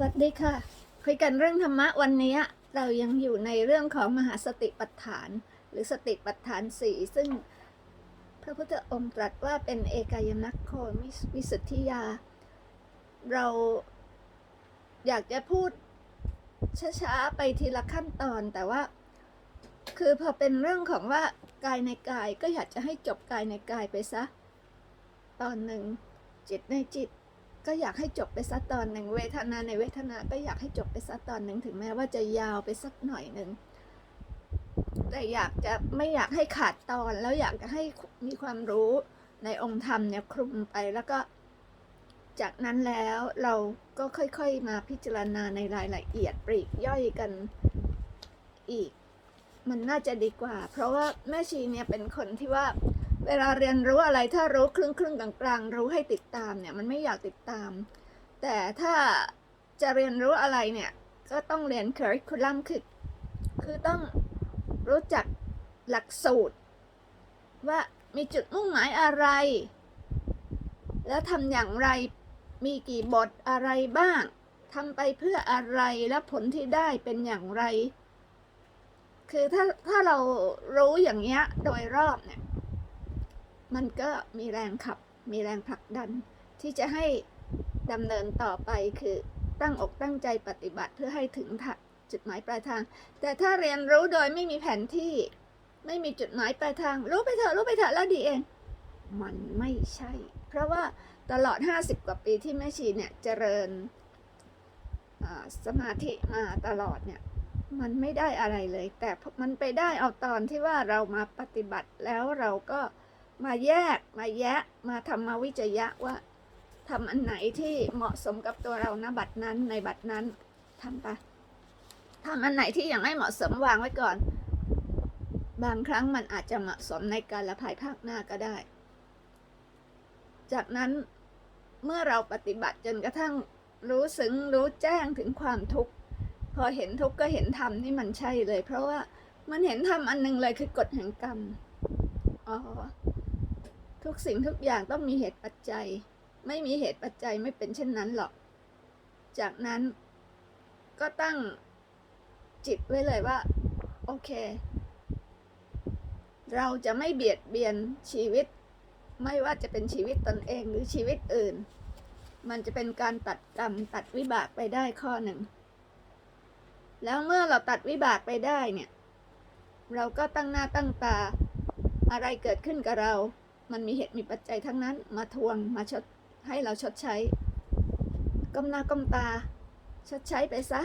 สวัสดีค่ะ คุยกันเรื่องธรรมะวันนี้เรายังอยู่ในเรื่องของมหาสติปัฏฐาน หรือสติปัฏฐานสี่ซึ่งพระพุทธองค์ตรัสว่าเป็นเอกายนัคโคมวิสุทธิยา เราอยากจะพูดช้าๆไปทีละขั้นตอนแต่ว่า คือพอเป็นเรื่องของว่ากายในกายก็อยากจะให้จบกายในกายไปซะ ตอนหนึ่งจิตในจิต ก็อยากให้จบไปสักตอนหนึ่งเวทนาในเวทนาก็อยากให้จบไปสักตอนหนึ่งถึงแม้ว่าจะยาวไปสักหน่อยหนึ่งแต่อยากจะไม่อยากให้ขาดตอนแล้วอยากจะให้มีความรู้ในองค์ธรรมเนี่ยคลุมไปแล้วก็ จากนั้นแล้วเราก็ค่อยๆมาพิจารณาในรายละเอียดปลีกย่อยกันอีก มันน่าจะดีกว่า เพราะว่าแม่ชีเนี่ยเป็นคนที่ว่า เวลาเรียนรู้อะไรถ้ารู้ครึ่งครึ่งๆกลางๆรู้ให้ติดตามเนี่ยมันไม่อยากติดตาม แต่ถ้าจะเรียนรู้อะไรเนี่ยก็ต้องเรียน curriculum คือคือต้องรู้จักหลักสูตร ว่ามีจุดมุ่งหมายอะไร แล้วทำอย่างไรมีกี่บทอะไรบ้างทำไปเพื่ออะไรและผลที่ได้เป็นอย่างไร คือถ้าถ้าเรารู้อย่างเงี้ยโดยรอบเนี่ย มันก็มีแรงขับ มีแรงผลักดัน ที่จะให้ดำเนินต่อไปคือตั้งอกตั้งใจปฏิบัติเพื่อให้ถึงจุดหมายปลายทาง แต่ถ้าเรียนรู้โดยไม่มีแผนที่ ไม่มีจุดหมายปลายทาง รู้ไปเถอะรู้ไปเถอะแล้วดีเอง มันไม่ใช่ เพราะว่าตลอด 50 กว่าปีที่แม่ชีเนี่ยเจริญสมาธิมาตลอดเนี่ยมันไม่ได้อะไรเลย แต่มันไปได้เอาตอนที่ว่าเรามาปฏิบัติแล้วเราก็ มาแยกมาแยะมาทำมาวิจยะว่าทำอันไหนที่เหมาะสมกับตัวเรานะบัตรนั้นในบัตรนั้นทำไปทำอันไหนที่ยังไม่เหมาะสมวางไว้ก่อน บางครั้งมันอาจจะเหมาะสมในการละภายภาคหน้าก็ได้ จากนั้นเมื่อเราปฏิบัติจนกระทั่งรู้ซึ้งรู้แจ้งถึงความทุกข์พอเห็นทุกข์ก็เห็นธรรมนี่มันใช่เลย เพราะว่ามันเห็นธรรมอันหนึงเลยคือกฎแห่งกรรมอ๋อ ทุกสิ่งทุกอย่างต้องมีเหตุปัจจัย ไม่มีเหตุปัจจัยไม่เป็นเช่นนั้นหรอก จากนั้นก็ตั้งจิตไว้เลยว่า โอเค เราจะไม่เบียดเบียนชีวิต ไม่ว่าจะเป็นชีวิตตนเองหรือชีวิตอื่น มันจะเป็นการตัดกรรมตัดวิบากไปได้ข้อหนึ่ง แล้วเมื่อเราตัดวิบากไปได้เนี่ย เราก็ตั้งหน้าตั้งตาอะไรเกิดขึ้นกับเรา มันมีเหตุมีปัจจัยทั้งนั้นมาทวงมาชดให้เราชดใช้ก้มหน้าก้มตา ชดใช้ไปซะ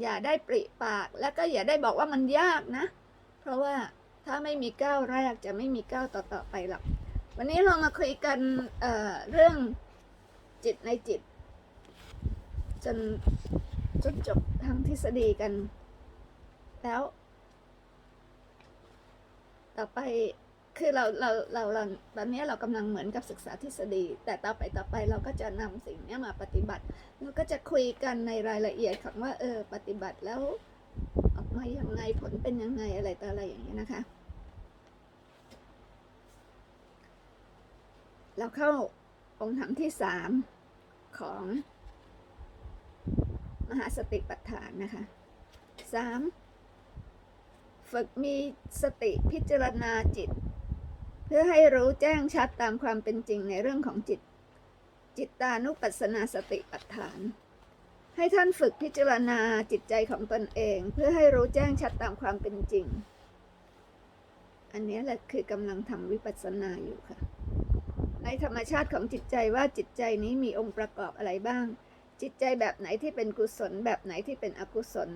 อย่าได้ปริปากแล้วก็อย่าได้บอกว่ามันยากนะ เพราะว่าถ้าไม่มีก้าวแรกจะไม่มีก้าวต่อๆไปหรอกวันนี้เรามาคุยกันเเรื่องจิตในจิต จนจนจบทางทฤษฎีกัน แล้ว ต่อไป คือเราเราเราเราตอนนี้เรากำลังเหมือนกับศึกษาทฤษฎี แต่ต่อไปต่อไปเราก็จะนำสิ่งนี้มาปฏิบัติเราก็จะคุยกันในรายละเอียดของว่าเออปฏิบัติแล้วออกมายังไงผลเป็นยังไงอะไรต่ออะไรอย่างนี้นะคะ เราเข้าองค์ธรรมที่สามของมหาสติปัฏฐานนะคะสามฝึกมีสติพิจารณาจิต พื่อให้รู้แจ้งชัดตามความเป็นจริงในเรื่องของจิต จิตตานุปัสสนาสติปัฏฐาน ให้ท่านฝึกพิจารณาจิตใจของตนเอง เพื่อให้รู้แจ้งชัดตามความเป็นจริง อันนี้แหละคือกำลังทำวิปัสสนาอยู่ค่ะ ในธรรมชาติของจิตใจว่าจิตใจนี้มีองค์ประกอบอะไรบ้าง จิตใจแบบไหนที่เป็นกุศล แบบไหนที่เป็นอกุศล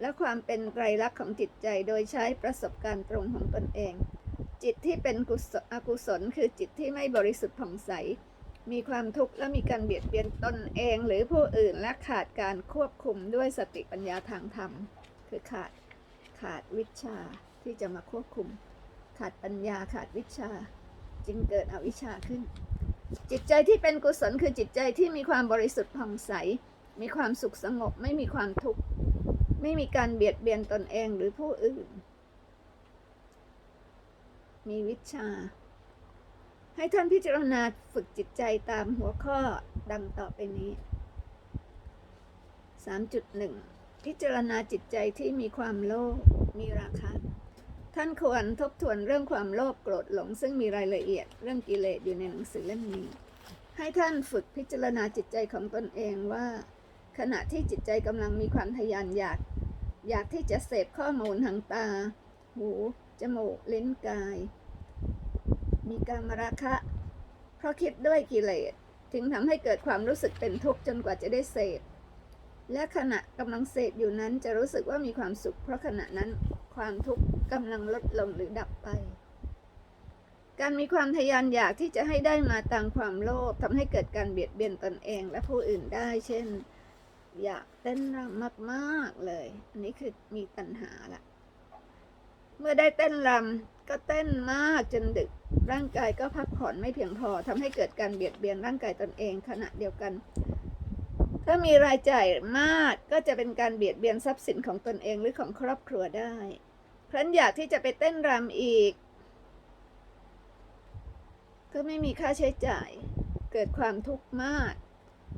และความเป็นไตรลักษณ์ของจิตใจโดยใช้ประสบการณ์ตรงของตนเอง จิตที่เป็นกุศลอกุศล คือจิตที่ไม่บริสุทธิ์ผ่องใส มีความทุกข์และมีการเบียดเบียนตนเองหรือผู้อื่นและขาดการควบคุมด้วยสติปัญญาทางธรรม คือขาดขาดวิชาที่จะมาควบคุม ขาดปัญญาขาดวิชา จึงเกิดอวิชชาขึ้น จิตใจที่เป็นกุศลคือจิตใจที่มีความบริสุทธิ์ผ่องใส มีความสุขสงบไม่มีความทุกข์ไม่มีการเบียดเบียนตนเองหรือผู้อื่น มีวิชา ให้ท่านพิจารณาฝึกจิตใจตามหัวข้อดังต่อไปนี้ 3.1 พิจารณาจิตใจที่มีความโลภมีราคะ ท่านควรทบทวนเรื่องความโลภโกรธหลง ซึ่งมีรายละเอียดเรื่องกิเลสอยู่ในหนังสือเล่มนี้ ให้ท่านฝึกพิจารณาจิตใจของตนเองว่า ขณะที่จิตใจกำลังมีความทยานอยาก อยากที่จะเสพข้อมูลทางตา หู จมูกลิ้นกาย มีการมราคะ เพราะคิดด้วยกิเลสจึงทำให้เกิดความรู้สึกเป็นทุกข์จนกว่าจะได้เสพและขณะกำลังเสพอยู่นั้นจะรู้สึกว่ามีความสุข เพราะขณะนั้นความทุกข์กำลังลดลงหรือดับไป การมีความทยานอยากที่จะให้ได้มาตามความโลภทำให้เกิดการเบียดเบียนตนเองและผู้อื่นได้ เช่น อยากเต้นรำมาก ๆ เลย อันนี้คือมีตัณหาละ เมื่อได้เต้นรำก็เต้นมากจนดึก ร่างกายก็พักผ่อนไม่เพียงพอทำให้เกิดการเบียดเบียนร่างกายตนเองขณะเดียวกัน ถ้ามีรายจ่ายมากก็จะเป็นการเบียดเบียนทรัพย์สินของตนเองหรือของครอบครัวได้ ครั้นอยากที่จะไปเต้นรำอีก ก็ไม่มีค่าใช้จ่าย เกิดความทุกข์มาก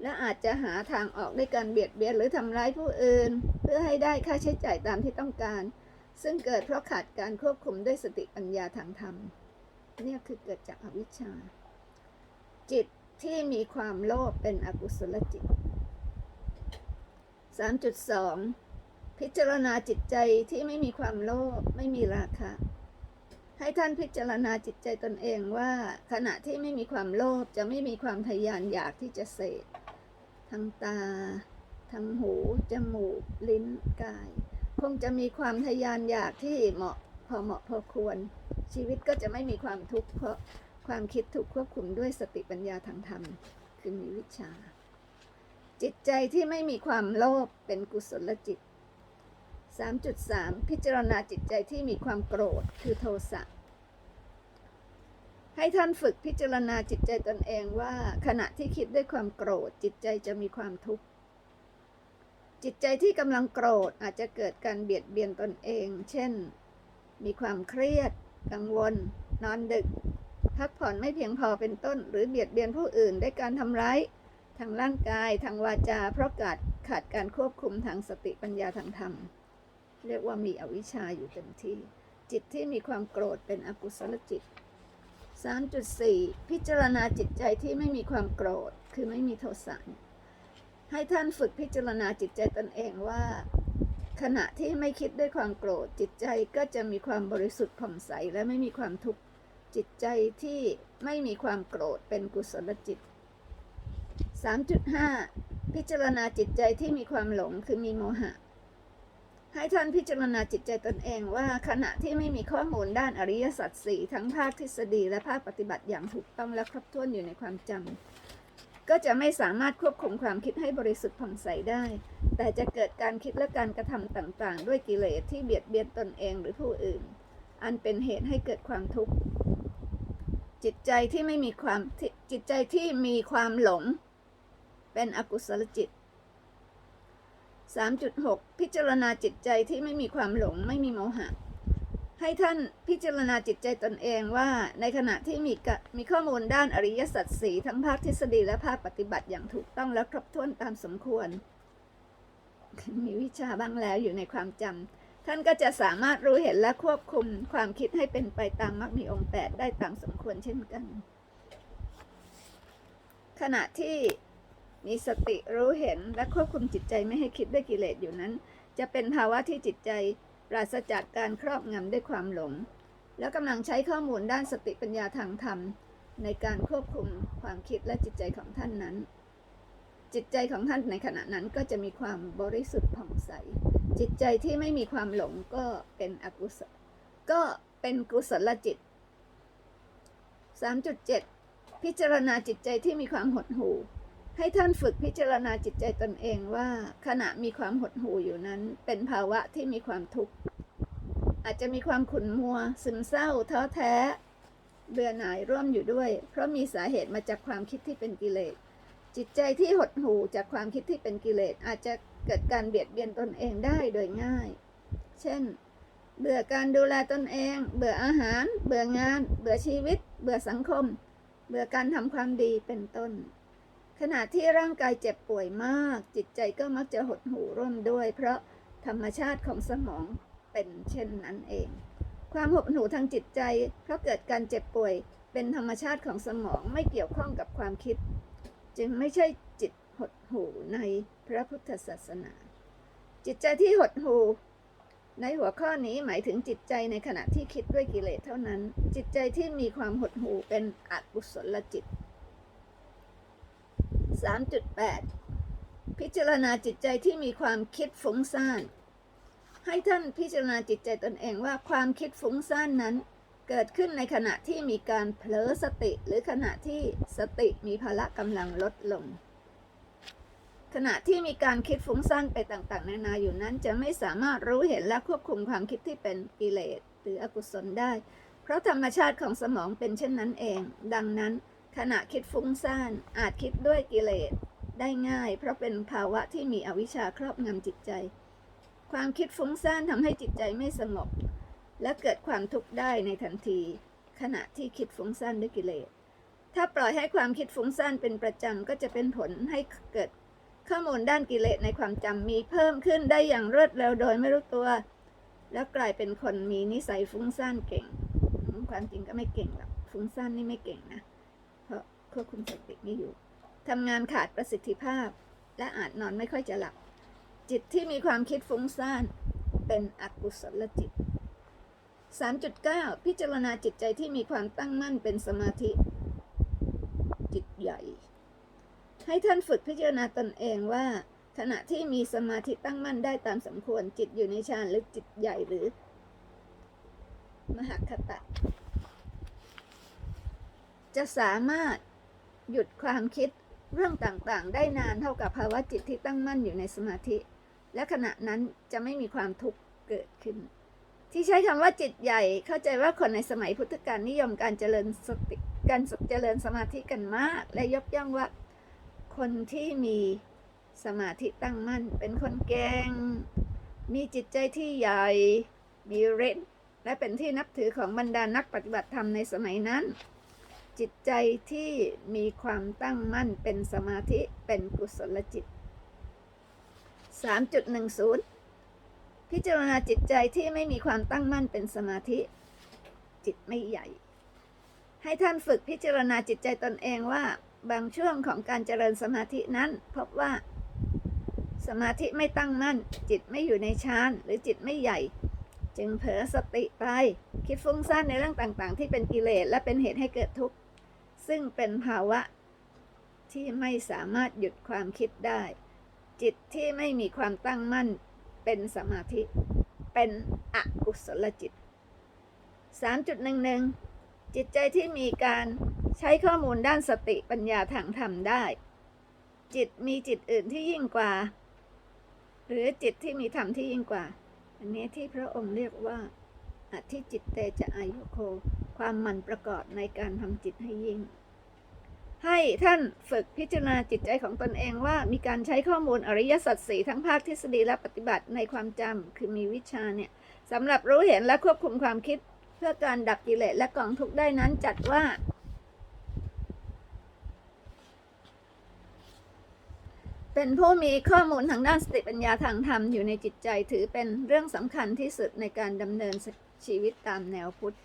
และอาจจะหาทางออกด้วยการเบียดเบียนหรือทำร้ายผู้อื่น เพื่อให้ได้ค่าใช้จ่ายตามที่ต้องการ ซึ่งเกิดเพราะขาดการควบคุมด้วยสติปัญญาทางธรรม เนี่ยคือเกิดจากอวิชชา จิตที่มีความโลภเป็นอกุศลจิต 3.2 พิจารณาจิตใจที่ไม่มีความโลภไม่มีราคะ ให้ท่านพิจารณาจิตใจตนเองว่า ขณะที่ไม่มีความโลภจะไม่มีความทยานอยากที่จะเสพทางตาทางหู จมูก ลิ้น กาย คงจะมีความทยานอยากที่เหมาะพอเหมาะพอควร ชีวิตก็จะไม่มีความทุกข์เพราะความคิดถูกควบคุมด้วยสติปัญญาทางธรรม คือมีวิชา จิตใจที่ไม่มีความโลภเป็นกุศลจิต 3.3 พิจารณาจิตใจที่มีความโกรธคือโทสะให้ท่านฝึกพิจารณาจิตใจตนเองว่า ขณะที่คิดด้วยความโกรธจิตใจจะมีความทุกข์ จิตใจที่กำลังโกรธอาจจะเกิดการเบียดเบียนตนเอง เช่น มีความเครียด กังวล นอนดึก พักผ่อนไม่เพียงพอเป็นต้น หรือเบียดเบียนผู้อื่นด้วยการทำร้ายทางร่างกาย ทางวาจา เพราะขาดขาดการควบคุมทางสติปัญญาทางธรรม เรียกว่ามีอวิชชาอยู่เต็มที่ จิตที่มีความโกรธเป็นอกุศลจิต 3.4 พิจารณาจิตใจที่ไม่มีความโกรธ คือไม่มีโทสะ ให้ท่านฝึกพิจารณาจิตใจตนเองว่า ขณะที่ไม่คิดด้วยความโกรธ จิตใจก็จะมีความบริสุทธิ์ผ่องใสและไม่มีความทุกข์จิตใจที่ไม่มีความโกรธเป็นกุศลจิต 3.5 พิจารณาจิตใจที่มีความหลงคือมีโมหะ ให้ท่านพิจารณาจิตใจตนเองว่าขณะที่ไม่มีข้อมูลด้านอริยสัจสี่ทั้งภาคทฤษฎีและภาคปฏิบัติอย่างถูกต้องและครบถ้วนอยู่ในความจำ ก็จะไม่สามารถควบคุมความคิดให้บริสุทธิ์ผ่องใสได้ แต่จะเกิดการคิดและการกระทำต่างๆ ด้วยกิเลสที่เบียดเบียนตนเองหรือผู้อื่น อันเป็นเหตุให้เกิดความทุกข์ จิตใจที่ไม่มีความจิตใจที่มีความหลง เป็นอกุศลจิต 3.6 พิจารณาจิตใจที่ไม่มีความหลงไม่มีโมหะ ให้ท่านพิจารณาจิตใจตนเองว่าในขณะที่มีกมีข้อมูลด้านอริยสัจสีทั้งภาคทฤษฎีและภาคปฏิบัติอย่างถูกต้องและครบถ้วนตามสมควร มีวิชาบ้างแล้วอยู่ในความจำท่านก็จะสามารถรู้เห็นและควบคุมความคิดให้เป็นไปตามมรรคมีองค์แปดได้ตามสมควรเช่นกัน ขณะที่มีสติรู้เห็นและควบคุมจิตใจไม่ให้คิดด้วยกิเลสอยู่นั้น จะเป็นภาวะที่จิตใจ ปราศจากการครอบงำด้วยความหลง แล้วกำลังใช้ข้อมูลด้านสติปัญญาทางธรรม ในการควบคุมความคิดและจิตใจของท่านนั้น จิตใจของท่านในขณะนั้นก็จะมีความบริสุทธิ์ผ่องใส จิตใจที่ไม่มีความหลงก็เป็นอกุศลก็เป็นกุศลจิต 3.7 พิจารณาจิตใจที่มีความหดหู่ ให้ท่านฝึกพิจารณาจิตใจตนเองว่า ขณะมีความหดหู่อยู่นั้น เป็นภาวะที่มีความทุกข์ อาจจะมีความขุ่นมัว ซึมเศร้า ท้อแท้ เบื่อหน่ายร่วมอยู่ด้วย เพราะมีสาเหตุมาจากความคิดที่เป็นกิเลส จิตใจที่หดหู่จากความคิดที่เป็นกิเลส อาจจะเกิดการเบียดเบียนตนเองได้โดยง่าย เช่น เบื่อการดูแลตนเอง เบื่ออาหาร เบื่องาน เบื่อชีวิต เบื่อสังคม เบื่อการทำความดีเป็นต้น ขณะที่ร่างกายเจ็บป่วยมาก จิตใจก็มักจะหดหู่ร่วมด้วย เพราะธรรมชาติของสมองเป็นเช่นนั้นเอง ความหดหู่ทางจิตใจ เพราะเกิดการเจ็บป่วยเป็นธรรมชาติของสมองไม่เกี่ยวข้องกับความคิด จึงไม่ใช่จิตหดหู่ในพระพุทธศาสนา จิตใจที่หดหู่ในหัวข้อนี้หมายถึงจิตใจในขณะที่คิดด้วยกิเลสเท่านั้น จิตใจที่มีความหดหู่เป็นอกุศลจิต 3.8 พิจารณาจิตใจที่มีความคิดฟุ้งซ่าน ให้ท่านพิจารณาจิตใจตนเองว่าความคิดฟุ้งซ่านนั้น เกิดขึ้นในขณะที่มีการเผลอสติ หรือขณะที่สติมีพละกำลังลดลง ขณะที่มีการคิดฟุ้งซ่านไปต่างๆ นานาอยู่นั้น จะไม่สามารถรู้เห็นและควบคุมความคิดที่เป็นกิเลสหรืออกุศลได้ เพราะธรรมชาติของสมองเป็นเช่นนั้นเอง ดังนั้น ขณะคิดฟุ้งซ่านอาจคิดด้วยกิเลสได้ง่าย เพราะเป็นภาวะที่มีอวิชชาครอบงำจิตใจ ความคิดฟุ้งซ่านทำให้จิตใจไม่สงบ และเกิดความทุกข์ได้ในทันที ขณะที่คิดฟุ้งซ่านด้วยกิเลส ถ้าปล่อยให้ความคิดฟุ้งซ่านเป็นประจำก็จะเป็นผลให้เกิดข้อมูลด้านกิเลสในความจำมีเพิ่มขึ้นได้อย่างรวดเร็วโดยไม่รู้ตัว แล้วกลายเป็นคนมีนิสัยฟุ้งซ่านเก่ง ความจริงก็ไม่เก่งหรอกฟุ้งซ่านนี่ไม่เก่งนะเพราะ ควบคุมสติไม่อยู่ทำงานขาดประสิทธิภาพ และอาจนอนไม่ค่อยจะหลับ จิตที่มีความคิดฟุ้งซ่านเป็นอกุศลจิต 3.9 พิจารณาจิตใจที่มีความตั้งมั่นเป็นสมาธิ จิตใหญ่ ให้ท่านฝึกพิจารณาตนเองว่า ขณะที่มีสมาธิตั้งมั่นได้ตามสมควรจิตอยู่ในฌานหรือจิตใหญ่หรือ มหคตะ จะสามารถ หยุดความคิดเรื่องต่างๆ ได้นานเท่ากับภาวะจิตที่ตั้งมั่นอยู่ในสมาธิ และขณะนั้นจะไม่มีความทุกข์เกิดขึ้น ที่ใช้คำว่าจิตใหญ่ เข้าใจว่าคนในสมัยพุทธกาลนิยมการเจริญสติการเจริญสมาธิกันมาก และยกย่องว่า คนที่มีสมาธิตั้งมั่น เป็นคนเก่งมีจิตใจที่ใหญ่ มีฤทธิ์และเป็นที่นับถือของบรรดานักปฏิบัติธรรมในสมัยนั้น จิตใจที่มีความตั้งมั่นเป็นสมาธิเป็นกุศลจิต 3.10 พิจารณาจิตใจที่ไม่มีความตั้งมั่นเป็นสมาธิ จิตไม่ใหญ่ ให้ท่านฝึกพิจารณาจิตใจตนเองว่าบางช่วงของการเจริญสมาธินั้น พบว่า สมาธิไม่ตั้งมั่น จิตไม่อยู่ในฌานหรือจิตไม่ใหญ่ จึงเผลอสติไป คิดฟุ้งซ่านในเรื่องต่างๆ ที่เป็นกิเลสและเป็นเหตุให้เกิดทุกข์ ซึ่งเป็นภาวะที่ไม่สามารถหยุดความคิดได้ จิตที่ไม่มีความตั้งมั่นเป็นสมาธิ เป็นอกุศลจิต 3.11 จิตใจที่มีการใช้ข้อมูลด้านสติปัญญาทางธรรมได้ จิตมีจิตอื่นที่ยิ่งกว่า หรือจิตที่มีธรรมที่ยิ่งกว่า อันนี้ที่พระองค์เรียกว่าอธิจิตเตจะอายุโค ความหมั่นประกอบในการทำจิตให้ยิ่ง ให้ท่านฝึกพิจารณาจิตใจของตนเองว่ามีการใช้ข้อมูลอริยสัจสี่ทั้งภาคทฤษฎีและปฏิบัติในความจำคือมีวิชาเนี่ยสำหรับรู้เห็นและควบคุมความคิดเพื่อการดับกิเลสและกองทุกข์ได้นั้นจัดว่า เป็นผู้มีข้อมูลทางด้านสติปัญญาทางธรรมอยู่ในจิตใจถือเป็นเรื่องสำคัญที่สุดในการดำเนินชีวิตตามแนวพุทธ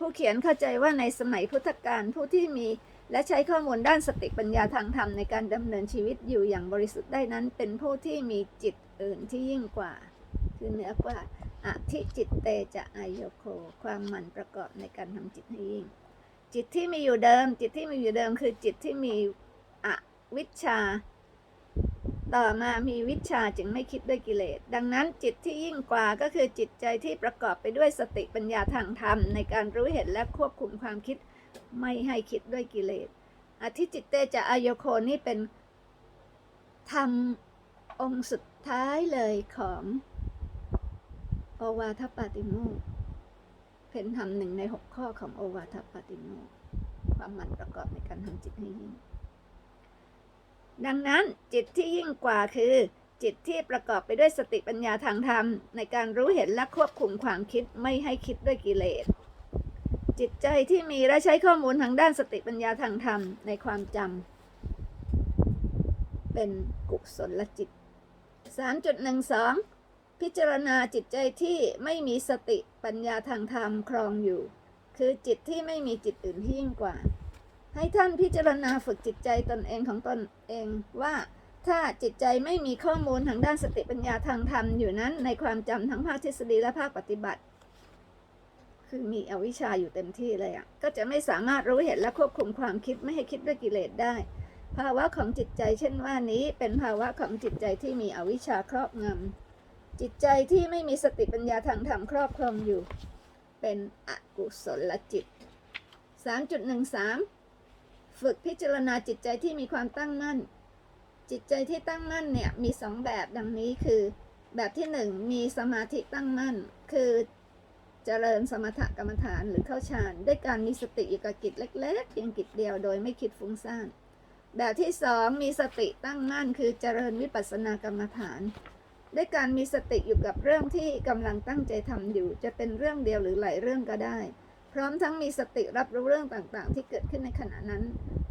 ผู้เขียนเข้าใจว่าในสมัยพุทธกาลผู้ที่มีและใช้ข้อมูลด้านสติปัญญาทางธรรมในการดำเนินชีวิตอยู่อย่างบริสุทธิ์ได้นั้น เป็นผู้ที่มีจิตอื่นที่ยิ่งกว่า คือเหนือกว่าอธิจิตเตจะอายโค ความหมั่นประกอบในการทำจิตให้ยิ่ง จิตที่มีอยู่เดิม จิตที่มีอยู่เดิมคือจิตที่มีอวิชชา ต่อมามีวิชาจึงไม่คิดด้วยกิเลส ดังนั้นจิตที่ยิ่งกว่าก็คือจิตใจที่ประกอบไปด้วยสติปัญญาทางธรรม ในการรู้เห็นและควบคุมความคิดไม่ให้คิดด้วยกิเลสอธิจิตเตจะอายโคนี่เป็นธรรมองค์สุดท้ายเลยของโอวาทปาติโมกเป็นธรรมหนึ่งในหกข้อของโอวาทปาติโมกความหมั่นประกอบในการทำจิตให้ยิ่ง ดังนั้นจิตที่ยิ่งกว่าคือ จิตที่ประกอบไปด้วยสติปัญญาทางธรรม ในการรู้เห็นและควบคุมความคิดไม่ให้คิดด้วยกิเลส จิตใจที่มีและใช้ข้อมูลทางด้านสติปัญญาทางธรรมในความจำเป็นกุศลจิต 3.12 พิจารณาจิตใจที่ไม่มีสติปัญญาทางธรรมครองอยู่ คือจิตที่ไม่มีจิตอื่นที่ยิ่งกว่า ให้ท่านพิจารณาฝึกจิตใจตนเองของตนเองว่าถ้าจิตใจไม่มีข้อมูลทางด้านสติปัญญาทางธรรมอยู่นั้น ในความจำทั้งภาคทฤษฎีและภาคปฏิบัติ คือมีอวิชชาอยู่เต็มที่เลยอะ่ะก็จะไม่สามารถรู้เห็นและควบคุมความคิดไม่ให้คิดด้วยกิเลสได้ ภาวะของจิตใจเช่นว่านี้ เป็นภาวะของจิตใจที่มีอวิชชาครอบงำจิตใจที่ไม่มีสติปัญญาทางธรรมครอบครองอยู่ เป็นอกุศลจิต 3.13 ฝึกพิจารณาจิตใจที่มีความตั้งมั่น จิตใจที่ตั้งมั่นเนี่ยมีสองแบบดังนี้คือ แบบที่หนึ่งมีสมาธิตั้งมั่น คือเจริญสมถกรรมฐานหรือเข้าฌานด้วยการมีสติอยู่กับกิจเล็ก ๆ เพียงกิจเดียวโดยไม่คิดฟุ้งซ่านแบบที่สองมีสติตั้งมั่น คือเจริญวิปัสสนากรรมฐานด้วยการมีสติอยู่กับเรื่องที่กำลังตั้งใจทำอยู่ จะเป็นเรื่องเดียวหรือหลายเรื่องก็ได้ พร้อมทั้งมีสติรับรู้เรื่องต่างๆ ที่เกิดขึ้นในขณะนั้น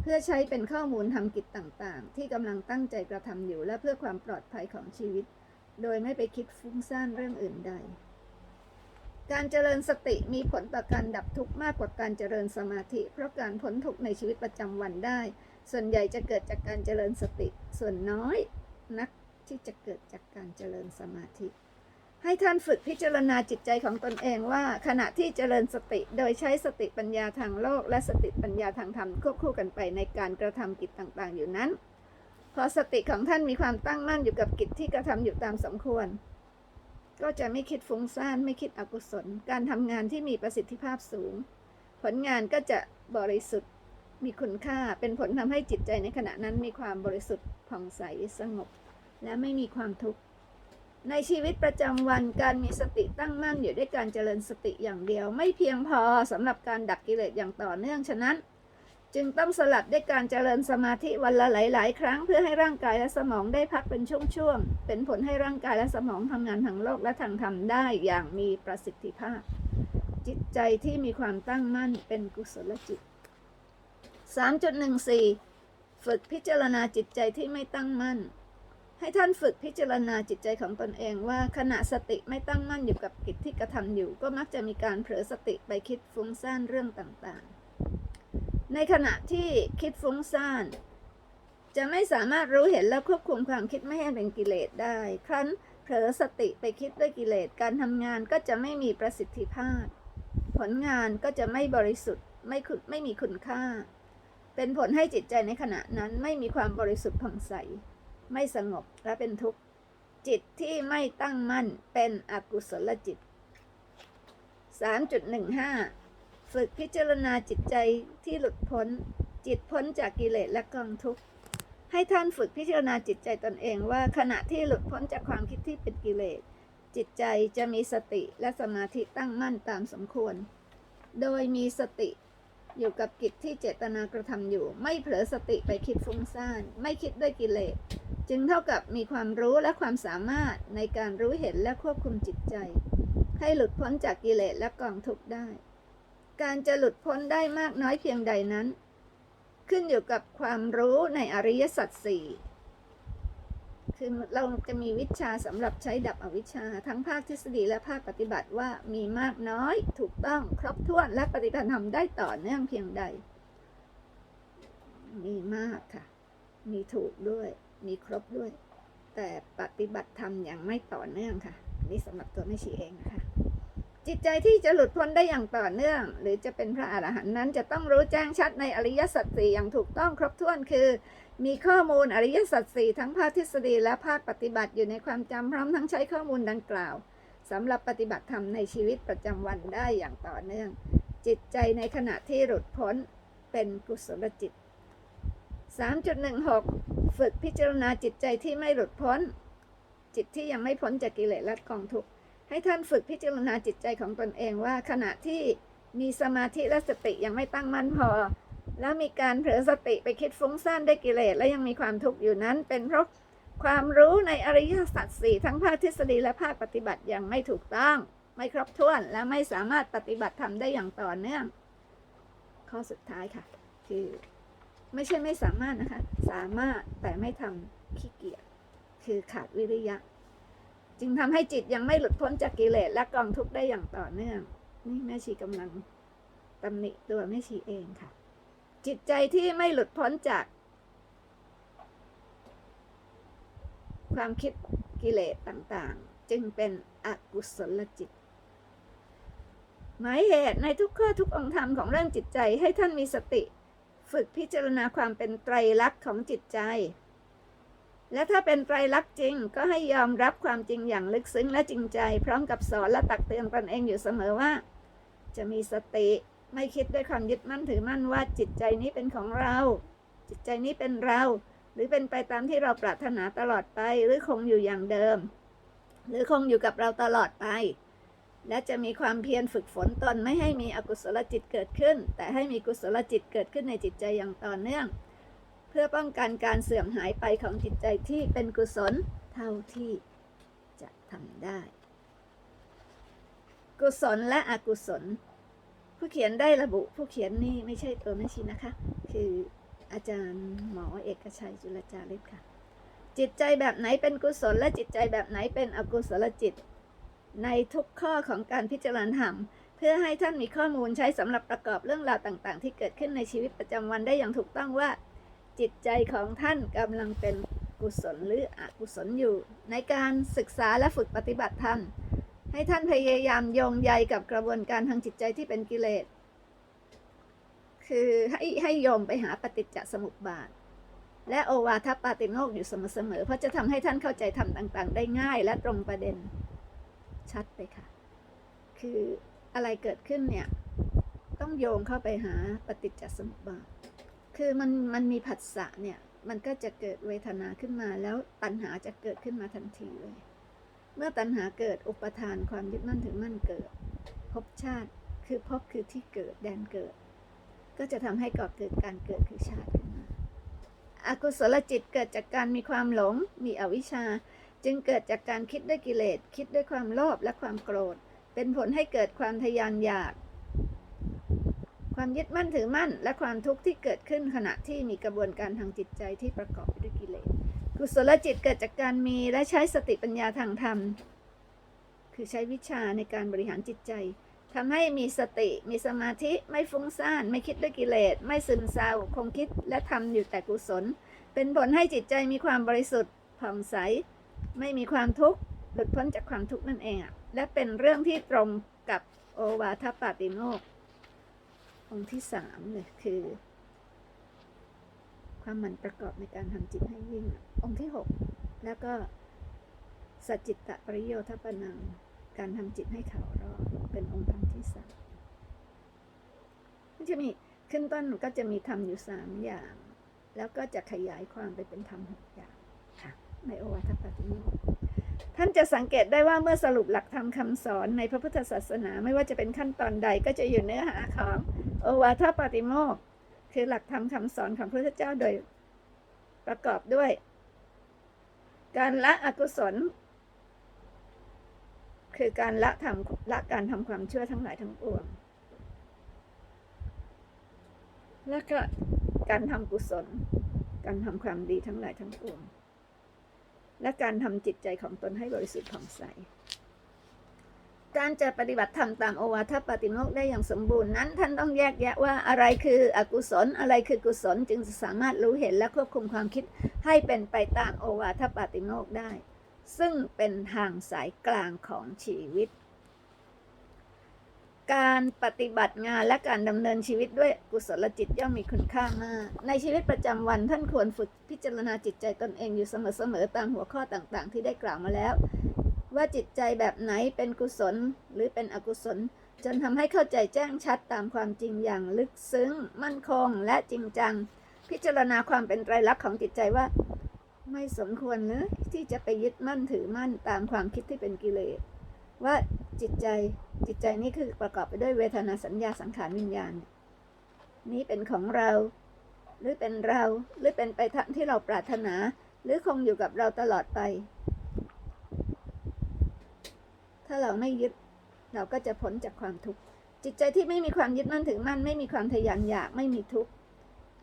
เพื่อใช้เป็นข้อมูลทำกิจต่างๆ ที่กำลังตั้งใจกระทำอยู่และเพื่อความปลอดภัยของชีวิต โดยไม่ไปคิดฟุ้งซ่านเรื่องอื่นใด การเจริญสติมีผลต่อการดับทุกข์มากกว่าการเจริญสมาธิ เพราะการพ้นทุกข์ในชีวิตประจำวันได้ ส่วนใหญ่จะเกิดจากการเจริญสติ ส่วนน้อยนักที่จะเกิดจากการเจริญสมาธิ ให้ท่านฝึกพิจารณาจิตใจของตนเองว่า ขณะที่เจริญสติโดยใช้สติปัญญาทางโลก และสติปัญญาทางธรรมควบคู่กันไปในการกระทำกิจต่างๆ อยู่นั้น พอสติของท่านมีความตั้งมั่นอยู่กับกิจที่กระทำอยู่ตามสมควร ก็จะไม่คิดฟุ้งซ่านไม่คิดอกุศล การทำงานที่มีประสิทธิภาพสูง ผลงานก็จะบริสุทธิ์มีคุณค่าเป็นผลทำให้จิตใจในขณะนั้นมีความบริสุทธิ์ผ่องใสสงบ และไม่มีความทุกข์ ในชีวิตประจำวันการมีสติตั้งมั่นอยู่ด้วยการเจริญสติอย่างเดียว ไม่เพียงพอสำหรับการดับกิเลสอย่างต่อเนื่องฉะนั้น จึงต้องสลับด้วยการเจริญสมาธิวันละหลาย ๆ ครั้งเพื่อให้ร่างกายและสมองได้พักเป็นช่วงๆเป็นผลให้ร่างกายและสมองทำงานทางโลกและทางธรรมได้อย่างมีประสิทธิภาพ จิตใจที่มีความตั้งมั่นเป็นกุศลจิต 3.14 ฝึกพิจารณาจิตใจที่ไม่ตั้งมั่น ให้ท่านฝึกพิจารณาจิตใจของตนเองว่าขณะสติไม่ตั้งมั่นอยู่กับกิจที่กระทำอยู่ ก็มักจะมีการเผลอสติไปคิดฟุ้งซ่านเรื่องต่างๆ ในขณะที่คิดฟุ้งซ่าน จะไม่สามารถรู้เห็นและควบคุมความคิดไม่ให้เป็นกิเลสได้ ครั้นเผลอสติไปคิดด้วยกิเลสการทำงานก็จะไม่มีประสิทธิภาพ ผลงานก็จะไม่บริสุทธิ์ไม่คุณไม่มีคุณค่า เป็นผลให้จิตใจในขณะนั้นไม่มีความบริสุทธิ์ผ่องใส ไม่สงบและเป็นทุกข์ จิตที่ไม่ตั้งมั่นเป็นอกุศลจิต 3.15 ฝึกพิจารณาจิตใจที่หลุดพ้น จิตพ้นจากกิเลสและกองทุกข์ ให้ท่านฝึกพิจารณาจิตใจตนเองว่าขณะที่หลุดพ้นจากความคิดที่เป็นกิเลส จิตใจจะมีสติและสมาธิตั้งมั่นตามสมควร โดยมีสติอยู่กับกิจที่เจตนากระทำอยู่ ไม่เผลอสติไปคิดฟุ้งซ่าน ไม่คิดด้วยกิเลส จึงเท่ากับมีความรู้และความสามารถในการรู้เห็นและควบคุมจิตใจ ให้หลุดพ้นจากกิเลสและกองทุกข์ได้ การจะหลุดพ้นได้มากน้อยเพียงใดนั้น ขึ้นอยู่กับความรู้ในอริยสัจสี่คือเราจะมีวิชาสำหรับใช้ดับอวิชชา ทั้งภาคทฤษฎีและภาคปฏิบัติว่ามีมากน้อยถูกต้องครบถ้วนและปฏิบัติธรรมได้ต่อเนื่องเพียงใด มีมากค่ะ มีถูกด้วย มีครบด้วย แต่ปฏิบัติธรรมอย่างไม่ต่อเนื่องค่ะ นี่สำหรับตัวแม่ชีเองนะคะ จิตใจที่จะหลุดพ้นได้อย่างต่อเนื่อง หรือจะเป็นพระอรหันต์นั้น จะต้องรู้แจ้งชัดในอริยสัจสี่อย่างถูกต้องครบถ้วนคือ มีข้อมูลอริยสัจสี่ทั้งภาคทฤษฎีและภาคปฏิบัติอยู่ในความจำพร้อมทั้งใช้ข้อมูลดังกล่าวสำหรับปฏิบัติธรรมในชีวิตประจำวันได้อย่างต่อเนื่อง จิตใจในขณะที่หลุดพ้นเป็นกุศลจิต 3.16 ฝึกพิจารณาจิตใจที่ไม่หลุดพ้น จิตที่ยังไม่พ้นจากกิเลสและกองทุกข์ให้ท่านฝึกพิจารณาจิตใจของตนเองว่าขณะที่มีสมาธิและสติยังไม่ตั้งมั่นพอ แล้วมีการเผลอสติไปคิดฟุ้งซ่านได้กิเลสและยังมีความทุกข์อยู่นั้น เป็นเพราะความรู้ในอริยสัจสี่ทั้งภาคทฤษฎีและภาคปฏิบัติยังไม่ถูกต้อง ไม่ครบถ้วนและไม่สามารถปฏิบัติทำได้อย่างต่อเนื่อง ข้อสุดท้ายค่ะคือ ไม่ใช่ไม่สามารถนะคะ สามารถแต่ไม่ทำขี้เกียจคือขาดวิริยะ จึงทำให้จิตยังไม่หลุดพ้นจากกิเลสและกองทุกข์ได้อย่างต่อเนื่อง นี่แม่ชีกำลังตำหนิตัวแม่ชีเองค่ะ จิตใจที่ไม่หลุดพ้นจาก ความคิดกิเลสต่างๆ จึงเป็นอกุศลจิตหมายเหตุในทุกข้อทุกองค์ธรรมของเรื่องจิตใจให้ท่านมีสติ ฝึกพิจารณาความเป็นไตรลักษณ์ของจิตใจ และถ้าเป็นไตรลักษณ์จริง ก็ให้ยอมรับความจริงอย่างลึกซึ้งและจริงใจ พร้อมกับสอนและตักเตือนตนเองอยู่เสมอว่า จะมีสติไม่คิดด้วยความยึดมั่นถือมั่นว่าจิตใจนี้เป็นของเรา จิตใจนี้เป็นเรา หรือเป็นไปตามที่เราปรารถนาตลอดไป หรือคงอยู่อย่างเดิม หรือคงอยู่กับเราตลอดไป และจะมีความเพียรฝึกฝนตนไม่ให้มีอกุศลจิตเกิดขึ้น แต่ให้มีกุศลจิตเกิดขึ้นในจิตใจอย่างต่อเนื่อง เพื่อป้องกันการเสื่อมหายไปของจิตใจที่เป็นกุศลเท่าที่จะทำได้ กุศลและอกุศล ผู้เขียนได้ระบุผู้เขียนนี่ไม่ใช่ตัวแม่ชีนะคะ คืออาจารย์หมอเอกชัยจุลจาริศค่ะ จิตใจแบบไหนเป็นกุศลและจิตใจแบบไหนเป็นอกุศลจิต ในทุกข้อของการพิจารณาธรรม เพื่อให้ท่านมีข้อมูลใช้สำหรับประกอบเรื่องราวต่างๆ ที่เกิดขึ้นในชีวิตประจำวันได้อย่างถูกต้องว่า จิตใจของท่านกำลังเป็นกุศลหรืออกุศลอยู่ ในการศึกษาและฝึกปฏิบัติธรรมให้ท่านพยายามโยงใยกับกระบวนการทางจิตใจที่เป็นกิเลส คือให้ให้โยมไปหาปฏิจจสมุปบาท และโอวาทปาติโมกอยู่เสมอๆ เพราะจะทำให้ท่านเข้าใจธรรมต่าง ๆ ได้ง่ายและตรงประเด็น ชัดไปค่ะ คืออะไรเกิดขึ้นเนี่ย ต้องโยงเข้าไปหาปฏิจจสมุปบาท คือมันมันมีผัสสะเนี่ย มันก็จะเกิดเวทนาขึ้นมา แล้วตัณหาจะเกิดขึ้นมาทันทีเลย เมื่อตัณหาเกิดอุปทานความยึดมั่นถือมั่นเกิดภพชาติคือภพคือที่เกิดแดนเกิด ก็จะทำให้ก่อเกิดการเกิดคือชาติขึ้นมาอากุศลจิตเกิดจากการมีความหลง มีอวิชชา จึงเกิดจากการคิดด้วยกิเลส คิดด้วยความโลภและความโกรธ เป็นผลให้เกิดความทะยานอยาก ความยึดมั่นถือมั่น และความทุกข์ที่เกิดขึ้นขณะที่มีกระบวนการทางจิตใจที่ประกอบไปด้วยกิเลส กุศลจิตเกิดจากการมีและใช้สติปัญญาทางธรรม คือใช้วิชาในการบริหารจิตใจทำให้มีสติ มีสมาธิ ไม่ฟุ้งซ่าน ไม่คิดด้วยกิเลส ไม่ซึมเศร้า คงคิดและทำอยู่แต่กุศล เป็นผลให้จิตใจมีความบริสุทธิ์ผ่องใส ไม่มีความทุกข์หลุดพ้นจากความทุกข์นั่นเองอะและเป็นเรื่องที่ตรงกับโอวาทปาติโมกองค์ที่สามเลยคือ ความหมั่นประกอบในการทำจิตให้ยิ่ง องค์ที่หกแล้วก็สัจจิตตปริโยทปนังการทำจิตให้เขารอบเป็นองค์ธรรมที่สามมันจะมีขึ้นต้นก็จะมีธรรมอยู่สามอย่าง แล้วก็จะขยายความไปเป็นธรรมหกอย่าง ในโอวาทปาติโมกข์ท่านจะสังเกตได้ว่าเมื่อสรุปหลักธรรมคำสอนในพระพุทธศาสนาไม่ว่าจะเป็นขั้นตอนใดก็จะอยู่เนื้อหาของโอวาทปาติโมกข์คือหลักธรรมคำสอนของพระพุทธเจ้าโดยประกอบด้วย การละอกุศล คือการละทำละการทำความชั่วทั้งหลายทั้งปวงและก็การทำกุศล การทำความดีทั้งหลายทั้งปวง และการทำจิตใจของตนให้บริสุทธิ์ผ่องใส การจะปฏิบัติธรรมตามโอวาทปาติโมกได้อย่างสมบูรณ์นั้น ท่านต้องแยกแยะว่าอะไรคืออกุศลอะไรคือกุศลจึงสามารถรู้เห็นและควบคุมความคิดให้เป็นไปตามโอวาทปาติโมกได้ ซึ่งเป็นทางสายกลางของชีวิต การปฏิบัติงานและการดำเนินชีวิตด้วยกุศลจิตย่อมมีคุณค่ามาก ในชีวิตประจำวันท่านควรฝึกพิจารณาจิตใจตนเองอยู่เสมอๆตามหัวข้อต่างๆ ที่ได้กล่าวมาแล้ว ว่าจิตใจแบบไหนเป็นกุศลหรือเป็นอกุศล จนทำให้เข้าใจแจ้งชัดตามความจริงอย่างลึกซึ้ง มั่นคงและจริงจัง พิจารณาความเป็นไตรลักษณ์ของจิตใจว่า ไม่สมควรเลยที่จะไปยึดมั่นถือมั่นตามความคิดที่เป็นกิเลส ว่าจิตใจจิตใจนี้คือประกอบไปด้วยเวทนาสัญญาสังขารวิญญาณ นี้เป็นของเรา หรือเป็นเราหรือเป็นไปทางที่เราปรารถนา หรือคงอยู่กับเราตลอดไป ถ้าเราไม่ยึดเราก็จะพ้นจากความทุกข์จิตใจที่ไม่มีความยึดมั่นถือมั่น ไม่มีความทะยานอยากไม่มีทุกข์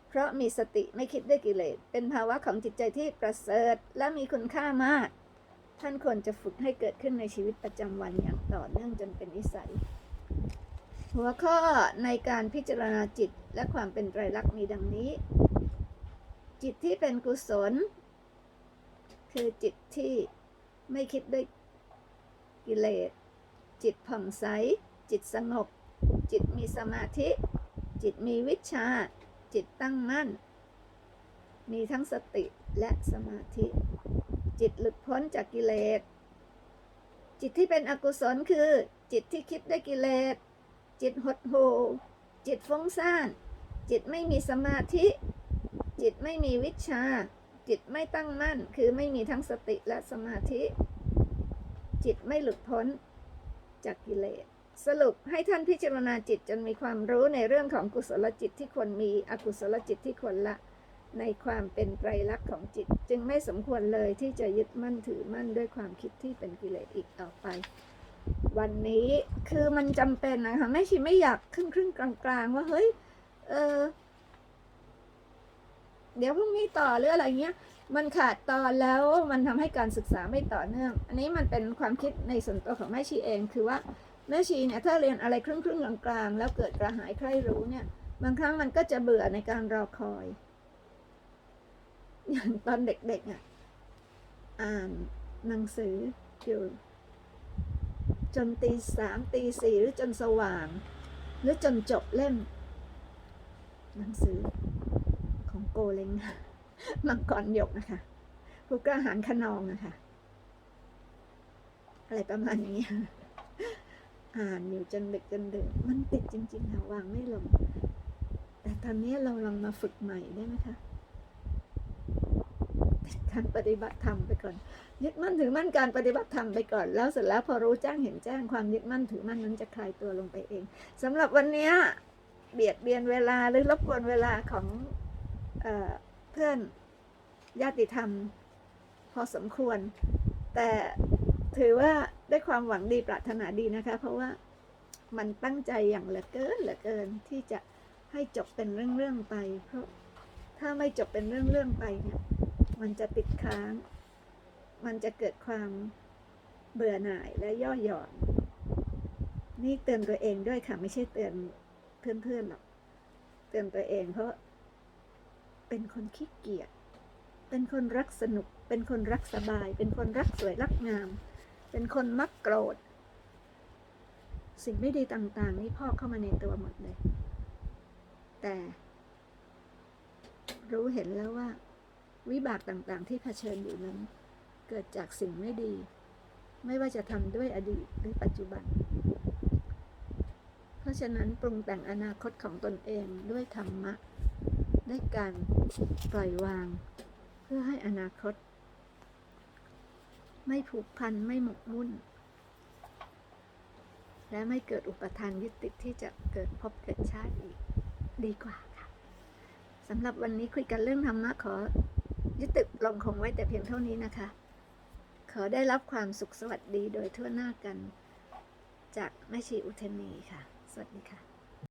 เพราะมีสติไม่คิดด้วยกิเลสเป็นภาวะของจิตใจที่ประเสริฐและมีคุณค่ามาก ท่านควรจะฝึกให้เกิดขึ้นในชีวิตประจำวันอย่างต่อเนื่องจนเป็นนิสัย หัวข้อในการพิจารณาจิตและความเป็นไตรลักษณ์มีดังนี้ จิตที่เป็นกุศล คือจิตที่ไม่คิดด้วยกิเลส จิตผ่องใส จิตสงบ จิตมีสมาธิ จิตมีวิชา จิตตั้งมั่น มีทั้งสติและสมาธิ จิตหลุดพ้นจากกิเลส จิตที่เป็นอกุศลคือ จิตที่คิดด้วยกิเลส จิตหดหู่จิตฟุ้งซ่าน จิตไม่มีสมาธิ จิตไม่มีวิชา จิตไม่ตั้งมั่น คือไม่มีทั้งสติและสมาธิ จิตไม่หลุดพ้นจากกิเลส สรุปให้ท่านพิจารณาจิตจนมีความรู้ในเรื่องของกุศลจิตที่ควรมี อกุศลจิตที่ควรละ ในความเป็นไตรลักษณ์ของจิต จึงไม่สมควรเลยที่จะยึดมั่นถือมั่นด้วยความคิดที่เป็นกิเลสอีกต่อไป วันนี้คือมันจำเป็นนะคะแม่ชีไม่อยากครึ่งครึ่งกลางกลางๆ ว่าเฮ้ยเออเดี๋ยวพรุ่งนี้ต่อหรืออะไรเงี้ย มันขาดตอนแล้วมันทำให้การศึกษาไม่ต่อเนื่อง อันนี้มันเป็นความคิดในส่วนตัวของแม่ชีเองคือว่าแม่ชีเนี่ยถ้าเรียนอะไรครึ่งครึ่งกลางกลางๆแล้วเกิดกระหายใคร่รู้เนี่ย บางครั้งมันก็จะเบื่อในการรอคอย อย่างตอนเด็กๆอะอ่านหนังสืออยู่ จนตีสามตีสี่หรือจนสว่าง หรือจนจบเล่ม หนังสือของโกเลงมังกรหยกนะคะผู้กล้าหาญขนองนะคะอะไรประมาณนี้อ่านอยู่จนดึกจนดื่นมันติดจริงๆค่ะวางไม่ลง แต่ตอนนี้เราลองมาฝึกใหม่ได้ไหมคะ การปฏิบัติธรรมไปก่อน ยึดมั่นถือมั่นการปฏิบัติธรรมไปก่อน แล้วเสร็จแล้วพอรู้แจ้งเห็นแจ้งความยึดมั่นถือมั่นนั้นจะคลายตัวลงไปเองสำหรับวันนี้เบียดเบียนเวลาหรือรบกวนเวลาของเออเพื่อนญาติธรรม พอสมควร แต่ถือว่าได้ความหวังดีปรารถนาดีนะคะ เพราะว่ามันตั้งใจอย่างเหลือเกินเหลือเกินที่จะให้จบเป็นเรื่องๆไป เพราะถ้าไม่จบเป็นเรื่องๆไปเนี่ย มันจะติดค้าง มันจะเกิดความเบื่อหน่ายและย่อหย่อน นี่เตือนตัวเองด้วยค่ะ ไม่ใช่เตือนเพื่อนๆหรอก เตือนตัวเองเพราะ เป็นคนขี้เกียจ เป็นคนรักสนุก เป็นคนรักสบาย เป็นคนรักสวยรักงาม เป็นคนมักโกรธ สิ่งไม่ดีต่างๆ นี่พ่อเข้ามาในตัวหมดเลย แต่ รู้เห็นแล้วว่า วิบากต่างๆ ที่เผชิญอยู่นั้น เกิดจากสิ่งไม่ดี ไม่ว่าจะทำด้วยอดีตหรือปัจจุบัน เพราะฉะนั้นปรุงแต่งอนาคตของตนเองด้วยธรรมะ ด้วยการปล่อยวาง เพื่อให้อนาคต ไม่ผูกพันไม่หมกมุ่น และไม่เกิดอุปทานยึดติดที่จะเกิดพบเกิดชาติอีกดีกว่าค่ะสำหรับวันนี้คุยกันเรื่องธรรมะขอ ยุติลงคงไว้แต่เพียงเท่านี้นะคะ ขอได้รับความสุขสวัสดีโดยทั่วหน้ากัน จากแม่ชีอุเทนีค่ะ สวัสดีค่ะ